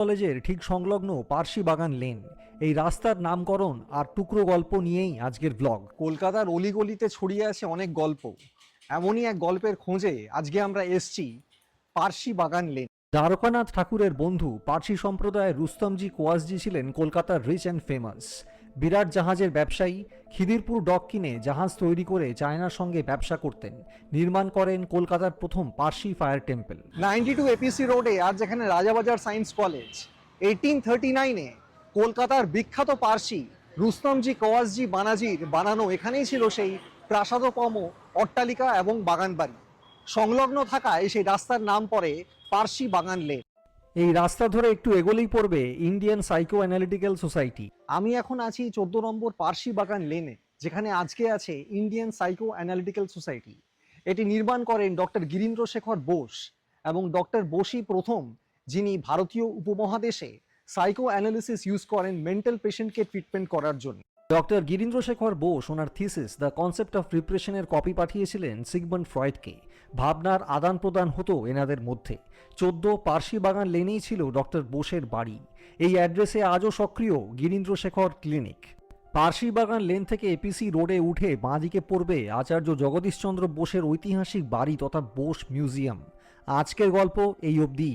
কলেজের ঠিক সংলগ্ন পার্সি বাগান লেন। এই রাস্তার নামকরণ আর টুকরো গল্প নিয়েই আজকের ব্লগ কলকাতার অলিগলিতে ছড়িয়ে আছে অনেক গল্প। এমনই এক গল্পের খোঁজে আজকে আমরা এসছি পার্সি বাগান লেন। দ্বারকানাথ ঠাকুরের বন্ধু পার্সি সম্প্রদায়ের রুস্তমজি কোয়াসজি ছিলেন কলকাতার রিচ অ্যান্ড ফেমাস বিরাট জাহাজের ব্যবসায়ী খিদিরপুর ডক কিনে জাহাজ তৈরি করে চায়নার সঙ্গে ব্যবসা করতেন। নির্মাণ করেন কলকাতার প্রথম Parsi fire temple. Ninety two APC রোডে আর যেখানে Rajabazar science college eighteen thirty নাইনে কলকাতার বিখ্যাত পার্সি রুস্তমজি কওয়াসজি বানাজির বানানো এখানেই ছিল সেই প্রাসাদপম অট্টালিকা এবং বাগান বাড়ি সংলগ্ন থাকায় সেই রাস্তার নাম পড়ে পার্সি বাগান লেন এই রাস্তা ধরে একটু এগোলেই পড়বে ইন্ডিয়ান সাইকো অ্যানালিটিক্যাল সোসাইটি আমি এখন আছি চোদ্দ নম্বর পার্সি বাগান লেনে যেখানে আজকে আছে ইন্ডিয়ান সাইকো অ্যানালিটিক্যাল সোসাইটি এটি নির্মাণ করেন ডক্টর গিরীন্দ্র শেখর বোস এবং ডক্টর বোসই প্রথম যিনি ভারতীয় উপমহাদেশে সাইকো অ্যানালিসিস ইউজ করেন মেন্টাল পেশেন্টকে ট্রিটমেন্ট করার জন্য। ডক্টর গিরীন্দ্রশেখর বোস ওনার থিসিস দ্য কনসেপ্ট অফ প্রিপারেশনের কপি পাঠিয়েছিলেন সিগমন্ড ফ্রয়েডকে। ভাবনার আদান প্রদান হতো এনাদের মধ্যে। চোদ্দ পার্সি বাগান লেনেই ছিল ডক্টর বোসের বাড়ি। এই অ্যাড্রেসে আজও সক্রিয় গিরীন্দ্রশেখর ক্লিনিক। পার্সি বাগান লেন থেকে এপিসি রোডে উঠে বাঁদিকে পড়বে আচার্য জগদীশচন্দ্র বোসের ঐতিহাসিক বাড়ি তথা বোস মিউজিয়াম। আজকের গল্প এই অবধি।